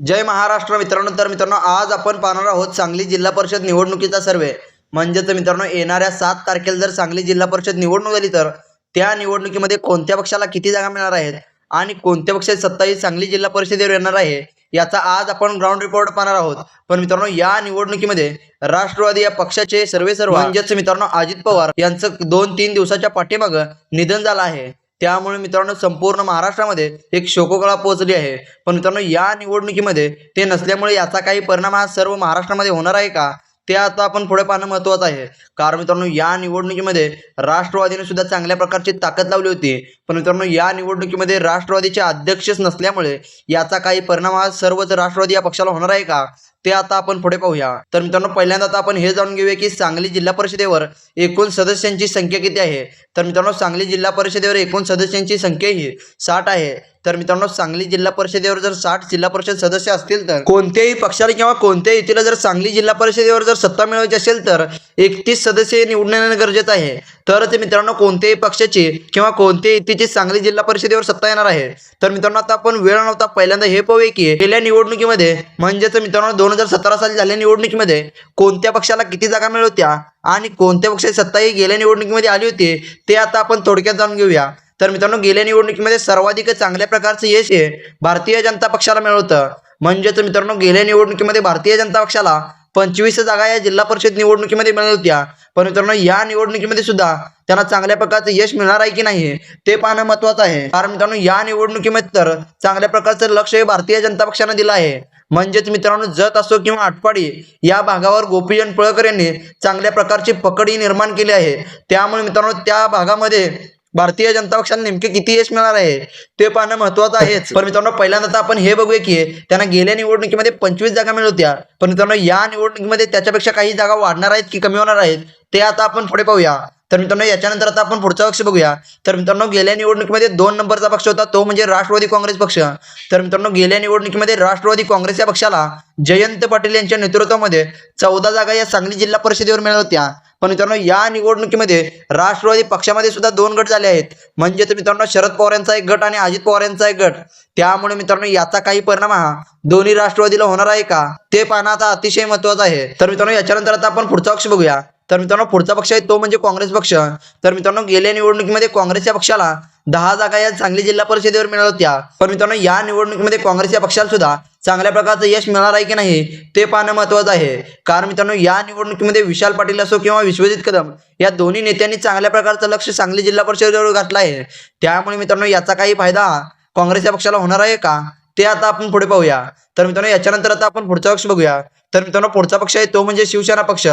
जय महाराष्ट्र मित्रांनो तर मित्रांनो आज आपण पाहणार आहोत सांगली जिल्हा परिषद निवडणुकीचा सर्वे. म्हणजेच मित्रांनो येणाऱ्या सात तारखेला जर सांगली जिल्हा परिषद निवडणूक झाली तर त्या निवडणुकीमध्ये कोणत्या पक्षाला किती जागा मिळणार आहेत आणि कोणत्या पक्षाची सत्ता ही सांगली जिल्हा परिषदेवर येणार आहे याचा आज आपण ग्राउंड रिपोर्ट पाहणार आहोत. पण मित्रांनो या निवडणुकीमध्ये राष्ट्रवादी या पक्षाचे सर्वे सर्व म्हणजेच मित्रांनो अजित पवार यांचं दोन तीन दिवसाच्या पाठीमागं निधन झालं आहे. त्यामुळे मित्रांनो संपूर्ण महाराष्ट्रामध्ये एक शोककळा पोहोचली आहे. पण मित्रांनो या निवडणुकीमध्ये ते नसल्यामुळे याचा काही परिणाम हा सर्व महाराष्ट्रामध्ये होणार आहे का? ते आता आपण पुढे पाहणं महत्त्वाचं आहे. कारण मित्रांनो या निवडणुकीमध्ये राष्ट्रवादीने सुद्धा चांगल्या प्रकारची ताकद लावली होती. पण मित्रांनो या निवडणुकीमध्ये राष्ट्रवादीचे अध्यक्षच नसल्यामुळे याचा काही परिणाम हा सर्वच राष्ट्रवादी या पक्षाला होणार आहे का? ते आता आपण पुढे पाहूया. तर मित्रांनो पहिल्यांदा आता आपण हे जाणून घेऊया की सांगली जिल्हा परिषदेवर एकूण सदस्यांची संख्या किती आहे? तर मित्रांनो सांगली जिल्हा परिषदेवर एकूण सदस्यांची संख्या ही साठ आहे. तर मित्रांनो सांगली जिल्हा परिषदेवर जर साठ जिल्हा परिषद सदस्य असतील तर कोणत्याही पक्षाला किंवा कोणत्याही युतीला जर सांगली जिल्हा परिषदेवर जर सत्ता मिळवायची असेल तर एकतीस सदस्य निवडून येणं गरजेचं आहे. तरच मित्रांनो कोणत्याही पक्षाची किंवा कोणत्याही युतीची सांगली जिल्हा परिषदेवर सत्ता येणार आहे. तर मित्रांनो आता आपण वेळ नव्हता पहिल्यांदा हे पाहूया की गेल्या निवडणुकीमध्ये म्हणजेच मित्रांनो दोन हजार सतरा साली झालेल्या निवडणुकीमध्ये कोणत्या पक्षाला किती जागा मिळत होत्या आणि कोणत्या पक्षाची सत्ता ही गेल्या निवडणुकीमध्ये आली होती ते आता आपण थोडक्यात जाणून घेऊया. तर मित्रांनो गेल्या निवडणुकीमध्ये सर्वाधिक चांगल्या प्रकारचं यश हे भारतीय जनता पक्षाला मिळवतं म्हणजेच मित्रांनो गेल्या निवडणुकीमध्ये भारतीय जनता पक्षाला पंचवीस जागा या जिल्हा परिषद निवडणुकीमध्ये मिळत होत्या. पण मित्रांनो या निवडणुकीमध्ये सुद्धा त्यांना चांगल्या प्रकारचं यश मिळणार आहे की नाही ते पाहणं महत्वाचं आहे. कारण मित्रांनो या निवडणुकीमध्ये तर चांगल्या प्रकारचं लक्ष हे भारतीय जनता पक्षानं दिलं आहे. म्हणजेच मित्रांनो जत असो किंवा आटपाडी या भागावर गोपीचंद पळकर यांनी चांगल्या प्रकारची पकडी निर्माण केली आहे. त्यामुळे मित्रांनो त्या भागामध्ये भारतीय जनता पक्षाला नेमके किती यश मिळणार आहे ते पाहणं महत्वाचं आहेच. पण मित्रांनो पहिल्यांदा तर आपण हे बघूया की त्यांना गेल्या निवडणुकीमध्ये पंचवीस जागा मिळत होत्या पण मित्रांनो या निवडणुकीमध्ये त्याच्यापेक्षा काही जागा वाढणार आहेत की कमी होणार आहेत ते आता आपण पुढे पाहूया. तर मित्रांनो याच्यानंतर आता आपण पुढचा पक्ष बघूया. तर मित्रांनो गेल्या निवडणुकीमध्ये दोन नंबरचा पक्ष होता तो म्हणजे राष्ट्रवादी काँग्रेस पक्ष. तर मित्रांनो गेल्या निवडणुकीमध्ये राष्ट्रवादी काँग्रेस या पक्षाला जयंत पाटील यांच्या नेतृत्वामध्ये चौदा जागा या सांगली जिल्हा परिषदेवर मिळत होत्या. पण मित्रांनो या निवडणुकीमध्ये राष्ट्रवादी पक्षामध्ये सुद्धा दोन गट झाले आहेत. म्हणजेच मित्रांनो शरद पवार यांचा एक गट आणि अजित पवार यांचा एक गट. त्यामुळे मित्रांनो याचा काही परिणाम हा दोन्ही राष्ट्रवादीला होणार आहे का? ते पाहणं आता अतिशय महत्वाचं आहे. तर मित्रांनो याच्यानंतर आता आपण पुढचा पक्ष बघूया. तर मित्रांनो पुढचा पक्ष आहे तो म्हणजे काँग्रेस पक्ष. तर मित्रांनो गेल्या निवडणुकीमध्ये काँग्रेस या पक्षाला दहा जागा या सांगली जिल्हा परिषदेवर मिळत होत्या. पण मित्रांनो या निवडणुकीमध्ये काँग्रेस या पक्षाला सुद्धा चांगल्या प्रकारचं यश मिळणार आहे की नाही ते पाहणं महत्वाचं आहे. कारण मित्रांनो या निवडणुकीमध्ये विशाल पाटील असो किंवा विश्वजित कदम या दोन्ही नेत्यांनी चांगल्या प्रकारचं लक्ष सांगली जिल्हा परिषदेवर घातलं आहे. त्यामुळे मित्रांनो याचा काही फायदा काँग्रेस या पक्षाला होणार आहे का ते आता आपण पुढे पाहूया. तर मित्रांनो याच्यानंतर आता आपण पुढचा पक्ष बघूया. तर मित्रांनो पुढचा पक्ष आहे तो म्हणजे शिवसेना पक्ष.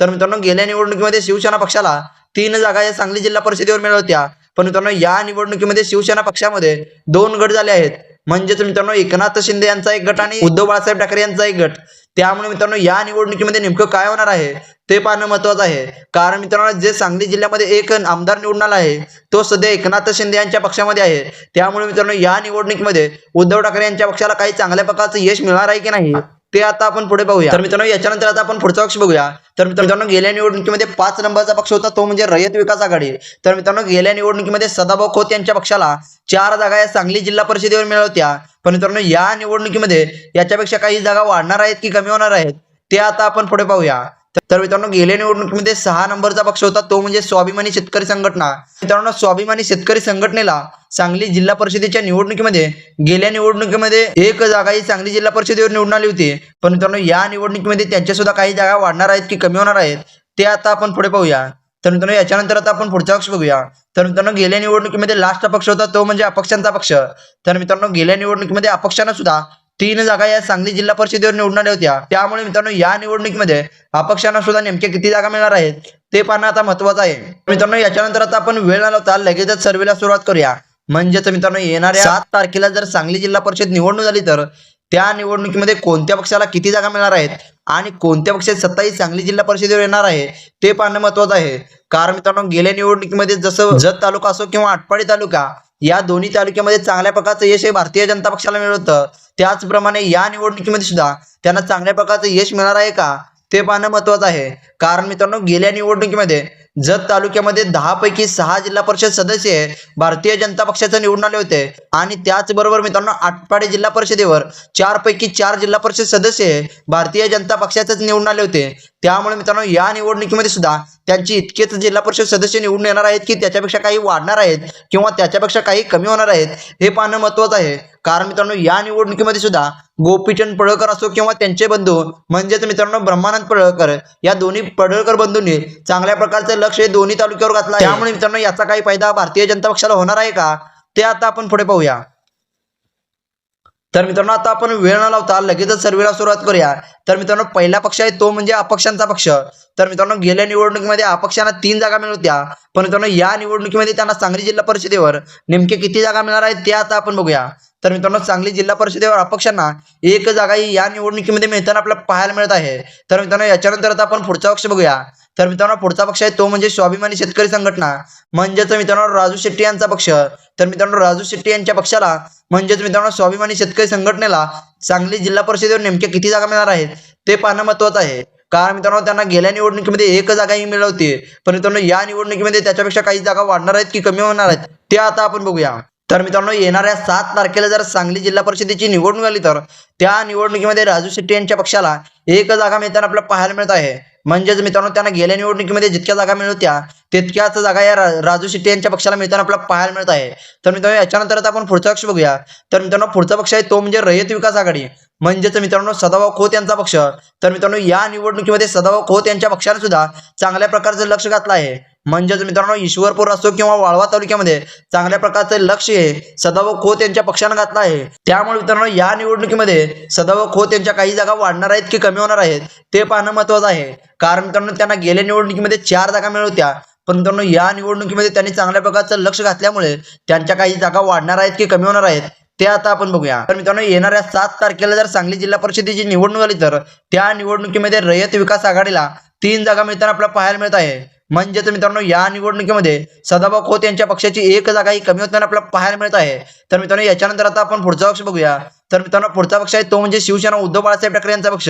तर मित्रांनो गेल्या निवडणुकीमध्ये शिवसेना पक्षाला तीन जागा या सांगली जिल्हा परिषदेवर मिळत होत्या. पण मित्रांनो या निवडणुकीमध्ये शिवसेना पक्षामध्ये दोन गट झाले आहेत. म्हणजेच मित्रांनो एकनाथ शिंदे यांचा एक गट आणि उद्धव बाळासाहेब ठाकरे यांचा एक गट. त्यामुळे मित्रांनो या निवडणुकीमध्ये नेमकं काय होणार आहे ते पाहणं महत्वाचं आहे. कारण मित्रांनो जे सांगली जिल्ह्यामध्ये एक आमदार निवडून आला आहे तो सध्या एकनाथ शिंदे यांच्या पक्षामध्ये आहे. त्यामुळे मित्रांनो या निवडणुकीमध्ये उद्धव ठाकरे यांच्या पक्षाला काही चांगल्या प्रकारचं यश मिळणार आहे की नाही? ते आता आपण पुढे पाहूया तर मित्रांनो याच्यानंतर आता आपण पुढचा पक्ष बघूया. तर मित्रांनो गेल्या निवडणुकीमध्ये पाच नंबरचा पक्ष होता तो म्हणजे रयत विकास आघाडी. तर मित्रांनो गेल्या निवडणुकीमध्ये सदाभाऊ खोत यांच्या पक्षाला चार जागा या सांगली जिल्हा परिषदेवर मिळवत्या होत्या. पण मित्रांनो या निवडणुकीमध्ये याच्यापेक्षा काही जागा वाढणार आहेत की कमी होणार आहेत ते आता आपण पुढे पाहूया. तर मित्रांनो गेल्या निवडणुकीमध्ये सहा नंबरचा पक्ष होता तो म्हणजे स्वाभिमानी शेतकरी संघटना. मित्रांनो स्वाभिमानी शेतकरी संघटनेला सांगली जिल्हा परिषदेच्या निवडणुकीमध्ये गेल्या निवडणुकीमध्ये एक जागा ही सांगली जिल्हा परिषदेवर निवडून आली होती. पण मित्रांनो या निवडणुकीमध्ये त्यांच्या सुद्धा काही जागा वाढणार आहेत की कमी होणार आहेत ते आता आपण पुढे पाहूया. तर मित्रांनो याच्यानंतर आता आपण पुढचा पक्ष बघूया. तर मित्रांनो गेल्या निवडणुकीमध्ये लास्ट पक्ष होता तो म्हणजे अपक्षांचा पक्ष. तर मित्रांनो गेल्या निवडणुकीमध्ये अपक्षांना सुद्धा तीन जागा या सांगली जिल्हा परिषदेवर निवडणार होत्या. त्यामुळे मित्रांनो या निवडणुकीमध्ये अपक्षांना सुद्धा नेमक्या किती जागा मिळणार आहेत ते पाहणं आता महत्वाचं आहे. मित्रांनो याच्यानंतर आता आपण वेळ आला होता लगेचच सर्वेला सुरुवात करूया. म्हणजेच मित्रांनो येणाऱ्या सात तारखेला जर सांगली जिल्हा परिषद निवडणूक झाली तर त्या निवडणुकीमध्ये कोणत्या पक्षाला किती जागा मिळणार आहेत आणि कोणत्या पक्षाची सत्ता ही सांगली जिल्हा परिषदेवर येणार आहे ते पाहणं महत्वाचं आहे. कारण मित्रांनो गेल्या निवडणुकीमध्ये जसं जत तालुका असो किंवा आटपाडी तालुका या दोन्ही तालुक्यामध्ये चांगल्या प्रकारचं यश हे भारतीय जनता पक्षाला मिळत. त्याचप्रमाणे या निवडणुकीमध्ये सुद्धा त्यांना चांगल्या प्रकारचं यश मिळणार आहे का? ते पाहणं महत्वाचं आहे. कारण मित्रांनो गेल्या निवडणुकीमध्ये जत तालुक्यामध्ये दहा पैकी सहा जिल्हा परिषद सदस्य भारतीय जनता पक्षाचे निवडून आले होते. आणि त्याचबरोबर मित्रांनो आटपाडी जिल्हा परिषदेवर चार पैकी चार जिल्हा परिषद सदस्य भारतीय जनता पक्षाचेच निवडून आले होते. त्यामुळे मित्रांनो या निवडणुकीमध्ये सुद्धा त्यांची इतकेच जिल्हा परिषद सदस्य निवडून येणार आहेत की त्याच्यापेक्षा काही वाढणार आहेत किंवा त्याच्यापेक्षा काही कमी होणार आहेत हे पाहणं महत्वाचं आहे. कारण मित्रांनो या निवडणुकीमध्ये सुद्धा गोपीचंद पडळकर असो किंवा त्यांचे बंधू म्हणजेच मित्रांनो ब्रह्मानंद पडळकर या दोन्ही पडळकर बंधूंनी चांगल्या प्रकारचं लक्ष हे दोन्ही तालुक्यावर घातलं त्यामुळे मित्रांनो याचा काही फायदा भारतीय जनता पक्षाला होणार आहे का? ते आता आपण पुढे पाहूया. तर मित्रांनो आता आपण वेळ न लावता लगेचच सर्वेला सुरुवात करूया. तर मित्रांनो पहिला पक्ष आहे तो म्हणजे अपक्षांचा पक्ष. तर मित्रांनो गेल्या निवडणुकीमध्ये अपक्षांना तीन जागा मिळत होत्या. पण मित्रांनो या निवडणुकीमध्ये त्यांना सांगली जिल्हा परिषदेवर नेमके किती जागा मिळणार आहेत ते आता आपण बघूया. तर मित्रांनो सांगली जिल्हा परिषदेवर अपक्षांना एक जागा ही या निवडणुकीमध्ये मिळताना आपल्याला पाहायला मिळत आहे. तर मित्रांनो याच्यानंतर आता आपण पुढचा पक्ष बघूया. तर मित्रांनो पुढचा पक्ष आहे तो म्हणजे स्वाभिमानी शेतकरी संघटना म्हणजेच मित्रांनो राजू शेट्टी यांचा पक्ष. तर मित्रांनो राजू शेट्टी यांच्या पक्षाला म्हणजेच मित्रांनो स्वाभिमानी शेतकरी संघटनेला सांगली जिल्हा परिषदेवर नेमक्या किती जागा मिळणार आहेत ते पाहणं महत्वाचं आहे. कारण मित्रांनो त्यांना गेल्या निवडणुकीमध्ये एक जागाही मिळवते पण मित्रांनो या निवडणुकीमध्ये त्याच्यापेक्षा काही जागा वाढणार आहेत की कमी होणार आहेत ते आता आपण बघूया. तर मित्रांनो येणाऱ्या सात तारखेला जर सांगली जिल्हा परिषदेची निवडणूक आली तर त्या निवडणुकीमध्ये राजू शेट्टी यांच्या पक्षाला एक जागा मिळताना आपल्याला पाहायला मिळत आहे. म्हणजेच मित्रांनो त्यांना गेल्या निवडणुकीमध्ये जितक्या जागा मिळत होत्या तितक्याच जागा या राजू शेट्टी यांच्या पक्षाला मिळताना आपल्याला पाहायला मिळत आहे. तर मित्रांनो याच्यानंतर आता आपण पुढचा पक्ष बघूया. तर मित्रांनो पुढचा पक्ष आहे तो म्हणजे रयत विकास आघाडी. म्हणजेच मित्रांनो सदाभाऊ खोत यांचा पक्ष. तर मित्रांनो या निवडणुकीमध्ये सदाभाऊ खोत यांच्या पक्षाने सुद्धा चांगल्या प्रकारचं लक्ष घातलं आहे. म्हणजेच मित्रांनो ईश्वरपूर असो किंवा वाळवा तालुक्यामध्ये चांगल्या प्रकारचं लक्ष हे सदाभाऊ खोत यांच्या पक्षानं घातलं आहे. त्यामुळे मित्रांनो या निवडणुकीमध्ये सदाभाऊ खोत यांच्या काही जागा वाढणार आहेत की कमी होणार आहेत. ते पाहणं महत्वाचं आहे. कारण मित्रांनो त्यांना गेल्या निवडणुकीमध्ये चार जागा मिळत होत्या. पण मित्रांनो या निवडणुकीमध्ये त्यांनी चांगल्या प्रकारचं लक्ष घातल्यामुळे त्यांच्या काही जागा वाढणार आहेत की कमी होणार आहेत ते आता आपण बघूया. तर मित्रांनो येणाऱ्या सात तारखेला जर सांगली जिल्हा परिषदेची निवडणूक आली तर त्या निवडणुकीमध्ये रयत विकास आघाडीला तीन जागा मिळताना आपल्याला पाहायला मिळत आहे. म्हणजेच मित्रांनो या निवडणुकीमध्ये सदाभाऊ खोत यांच्या पक्षाची एक जागाही कमी होताना आपल्याला पाहायला मिळत आहे. तर मित्रांनो याच्यानंतर आता आपण पुढचा पक्ष बघूया. तर मित्रांनो पुढचा पक्ष आहे तो म्हणजे शिवसेना उद्धव बाळासाहेब ठाकरे यांचा पक्ष.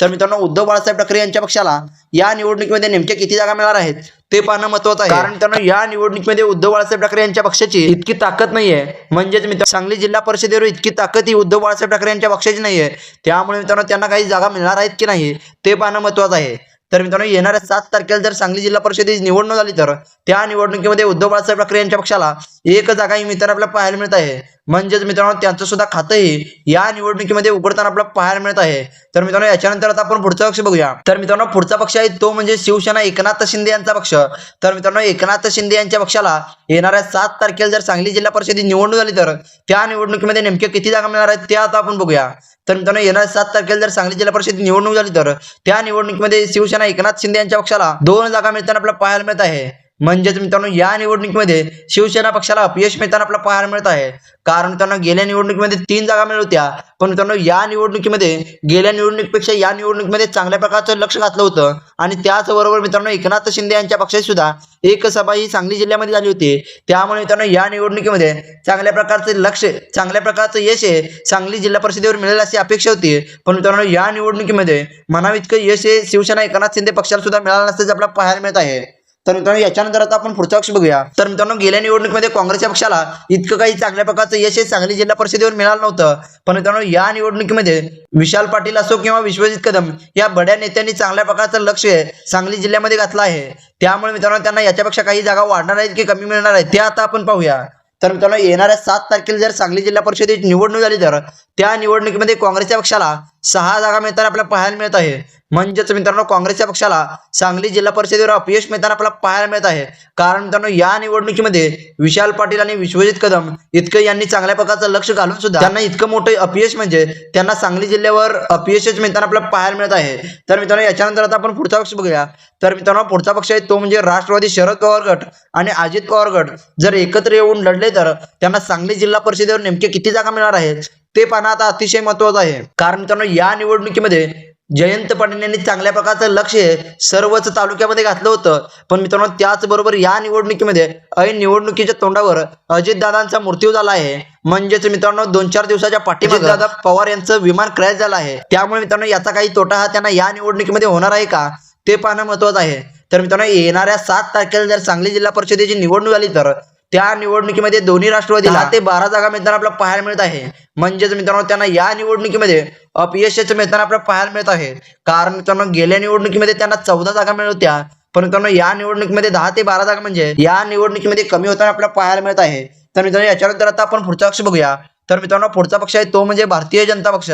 तर मित्रांनो उद्धव बाळासाहेब ठाकरे यांच्या पक्षाला या निवडणुकीमध्ये नेमक्या किती जागा मिळणार आहेत ते पाहणं महत्वाचं आहे. कारण मित्रांनो या निवडणुकीमध्ये उद्धव बाळासाहेब ठाकरे यांच्या पक्षाची इतकी ताकद नाहीये. म्हणजेच मित्र सांगली जिल्हा परिषदेवर इतकी ताकद ही उद्धव बाळासाहेब ठाकरे यांच्या पक्षाची नाहीये. त्यामुळे मित्रांनो त्यांना काही जागा मिळणार आहेत की नाही ते पाहणं महत्वाचं आहे. तर मित्रांनो येणाऱ्या सात तारखेला जर सांगली जिल्हा परिषदेची निवडणूक झाली तर त्या निवडणुकीमध्ये उद्धव बाळासाहेब ठाकरे यांच्या पक्षाला एक जागाही मित्रांनो आपल्याला पाहायला मिळत आहे. म्हणजेच मित्रांनो त्यांचं सुद्धा खातंही या निवडणुकीमध्ये उघडताना आपल्याला पाहायला मिळत आहे. तर मित्रांनो याच्यानंतर आता आपण पुढचा पक्ष बघूया. तर मित्रांनो पुढचा पक्ष आहे तो म्हणजे शिवसेना एकनाथ शिंदे यांचा पक्ष. तर मित्रांनो एकनाथ शिंदे यांच्या पक्षाला येणाऱ्या सात तारखेला जर सांगली जिल्हा परिषदेची निवडणूक झाली तर त्या निवडणुकीमध्ये नेमक्या किती जागा मिळणार आहेत ते आता आपण बघूया. तर मित्रांनो येणार सात तारखेला जर सांगली जिल्हा परिषद निवडणूक झाली तर त्या निवडणुकीमध्ये शिवसेना एकनाथ शिंदे यांच्या पक्षाला दोन जागा मिळताना आपल्याला पाहायला मिळत आहे. म्हणजेच मित्रांनो या निवडणुकीमध्ये शिवसेना पक्षाला अपयश मिळताना आपला पाहायला मिळत आहे. कारण त्यांना गेल्या निवडणुकीमध्ये तीन जागा मिळत होत्या. पण मित्रांनो या निवडणुकीमध्ये गेल्या निवडणुकीपेक्षा या निवडणुकीमध्ये चांगल्या प्रकारचं लक्ष घातलं होतं. आणि त्याचबरोबर मित्रांनो एकनाथ शिंदे यांच्या पक्षाची सुद्धा एक सभा ही सांगली जिल्ह्यामध्ये झाली होती. त्यामुळे मित्रांनो या निवडणुकीमध्ये चांगल्या प्रकारचे लक्ष चांगल्या प्रकारचं यश हे सांगली जिल्हा परिषदेवर मिळेल अशी अपेक्षा होती. पण मित्रांनो या निवडणुकीमध्ये म्हणावं इतकं यश हे शिवसेना एकनाथ शिंदे पक्षाला सुद्धा मिळालं नसल्याचं आपल्याला पाहायला मिळत आहे. तर मित्रांनो याच्यानंतर आता आपण पुढचा पक्ष बघूया. तर मित्रांनो गेल्या निवडणुकीमध्ये काँग्रेसच्या पक्षाला इतकं काही चांगल्या प्रकारचं यश हे सांगली जिल्हा परिषदेवर मिळालं नव्हतं. पण मित्रांनो या निवडणुकीमध्ये विशाल पाटील असो किंवा विश्वजित कदम या बड्या नेत्यांनी चांगल्या प्रकारचं लक्ष सांगली जिल्ह्यामध्ये घातलं आहे. त्यामुळे मित्रांनो त्यांना याच्यापेक्षा काही जागा वाढणार आहेत की कमी मिळणार आहेत ते आता आपण पाहूया. तर मित्रांनो येणाऱ्या सात तारखेला जर सांगली जिल्हा परिषदेची निवडणूक झाली तर त्या निवडणुकीमध्ये काँग्रेसच्या पक्षाला सहा जागा मिळताना आपल्याला पाहायला मिळत आहे. म्हणजेच मित्रांनो काँग्रेसच्या पक्षाला सांगली जिल्हा परिषदेवर अपयश मिळताना आपल्याला पाहायला मिळत आहे. कारण मित्रांनो या निवडणुकीमध्ये विशाल पाटील आणि विश्वजित कदम इतकं यांनी चांगल्या प्रकारचं लक्ष घालून सुद्धा त्यांना इतकं मोठं अपयश म्हणजे त्यांना सांगली जिल्ह्यावर अपयशच मिळताना आपल्याला पाहायला मिळत आहे. तर मित्रांनो याच्यानंतर आता आपण पुढचा पक्ष बघूया. तर मित्रांनो पुढचा पक्ष आहे तो म्हणजे राष्ट्रवादी शरद पवार गट आणि अजित पवार गट. जर एकत्र येऊन लढले तर त्यांना सांगली जिल्हा परिषदेवर नेमके किती जागा मिळणार आहेत? ते पाहणं आता अतिशय महत्वाचं आहे. कारण मित्रांनो या निवडणुकीमध्ये जयंत पाटील यांनी चांगल्या प्रकारचं लक्ष हे सर्वच तालुक्यामध्ये घातलं होतं. पण मित्रांनो त्याचबरोबर या निवडणुकीमध्ये ऐन निवडणुकीच्या तोंडावर अजितदादांचा मृत्यू झाला आहे. म्हणजेच मित्रांनो दोन चार दिवसाच्या पाठीमागे दादा पवार यांचं विमान क्रॅश झालं आहे. त्यामुळे मित्रांनो याचा काही तोटा हा त्यांना या निवडणुकीमध्ये होणार आहे का ते पाहणं महत्वाचं आहे. तर मित्रांनो येणाऱ्या सात तारखेला जर सांगली जिल्हा परिषदेची निवडणूक आली तर त्या निवडणुकीमध्ये दोन्ही राष्ट्रवादीला ते बारा जागा मिळताना आपल्याला पाहायला मिळत आहे. म्हणजेच मित्रांनो त्यांना या निवडणुकीमध्ये अपयशाचं मिळताना आपल्याला पाहायला मिळत आहे. कारण मित्रांनो गेल्या निवडणुकीमध्ये त्यांना चौदा जागा मिळत होत्या. पण मित्रांनो या निवडणुकीमध्ये दहा ते बारा जागा म्हणजे या निवडणुकीमध्ये कमी होताना आपल्याला पाहायला मिळत आहे. तर मित्रांनो याच्यानंतर आता आपण पुढचा पक्ष बघूया. तर मित्रांनो पुढचा पक्ष आहे तो म्हणजे भारतीय जनता पक्ष.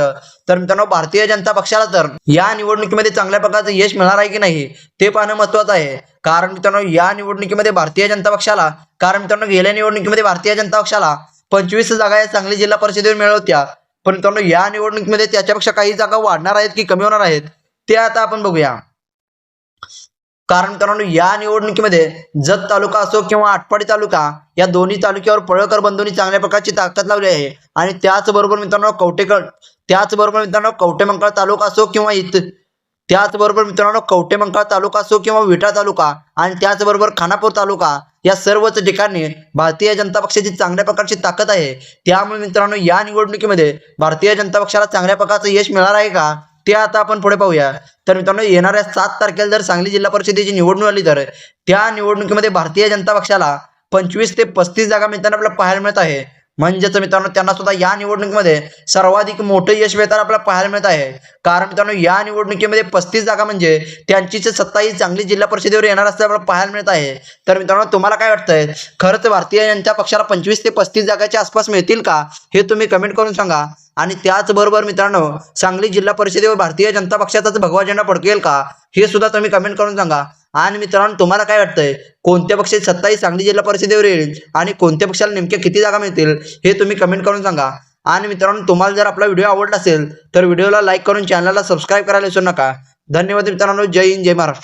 तर मित्रांनो भारतीय जनता पक्षाला तर या निवडणुकीमध्ये चांगल्या प्रकारचं यश मिळणार आहे की नाही ते पाहणं महत्वाचं आहे. कारण मित्रांनो या निवडणुकीमध्ये भारतीय जनता पक्षाला कारण मित्रांनो गेल्या निवडणुकीमध्ये भारतीय जनता पक्षाला पंचवीस जागा या सांगली जिल्हा परिषदेवर मिळवत्या पण मित्रांनो या निवडणुकीमध्ये त्याच्यापेक्षा काही जागा वाढणार आहेत की कमी होणार आहेत ते आता आपण बघूया. कारण मित्रांनो या निवडणुकीमध्ये जत तालुका असो किंवा आटपाडी तालुका या दोन्ही तालुक्यावर पळकर बंधूंनी चांगल्या प्रकारची ताकद लावली आहे. आणि त्याचबरोबर मित्रांनो कवटेकड त्याचबरोबर मित्रांनो कवटेमंकाळ तालुका असो किंवा इत त्याचबरोबर मित्रांनो कवटेमंकाळ तालुका असो किंवा विटा तालुका आणि त्याचबरोबर खानापूर तालुका या सर्वच ठिकाणी भारतीय जनता पक्षाची चांगल्या प्रकारची ताकद आहे. त्यामुळे मित्रांनो या निवडणुकीमध्ये भारतीय जनता पक्षाला चांगल्या प्रकारचं यश मिळणार आहे का? ते आता आपण पुढे पाहूया. तर मित्रांनो येणाऱ्या सात तारखेला जर सांगली जिल्हा परिषदेची निवडणूक आली तर त्या निवडणुकीमध्ये भारतीय जनता पक्षाला पंचवीस ते पस्तीस जागा मित्रांनो आपल्याला पाहायला मिळत आहे. म्हणजेच मित्रांनो त्यांना सुद्धा या निवडणुकीमध्ये सर्वाधिक मोठं यश मिळताना आपल्याला पाहायला मिळत आहे. कारण मित्रांनो या निवडणुकीमध्ये पस्तीस जागा म्हणजे त्यांचीच सत्ता ही चांगली जिल्हा परिषदेवर येणार असं आपल्याला पाहायला मिळत आहे. तर मित्रांनो तुम्हाला काय वाटतंय? खरंच भारतीय जनता पक्षाला पंचवीस ते पस्तीस जागाच्या आसपास मिळतील का? हे तुम्ही कमेंट करून सांगा. आणि त्याचबरोबर मित्रांनो सांगली जिल्हा परिषदेवर भारतीय जनता पक्षाचाच भगवा झेंडा फडकेल का? हे सुद्धा तुम्ही कमेंट करून सांगा. आणि मित्रांनो तुम्हाला काय वाटतंय? कोणत्या पक्षाची सत्ता ही सांगली जिल्हा परिषदेवर येईल? आणि कोणत्या पक्षाला नेमक्या किती जागा मिळतील? हे तुम्ही कमेंट करून सांगा. आणि मित्रांनो तुम्हाला जर आपला व्हिडिओ आवडला असेल तर व्हिडिओला लाईक करून चॅनलला सबस्क्राईब करायला विसरू नका. धन्यवाद मित्रांनो. जय हिंद जय महाराष्ट्र.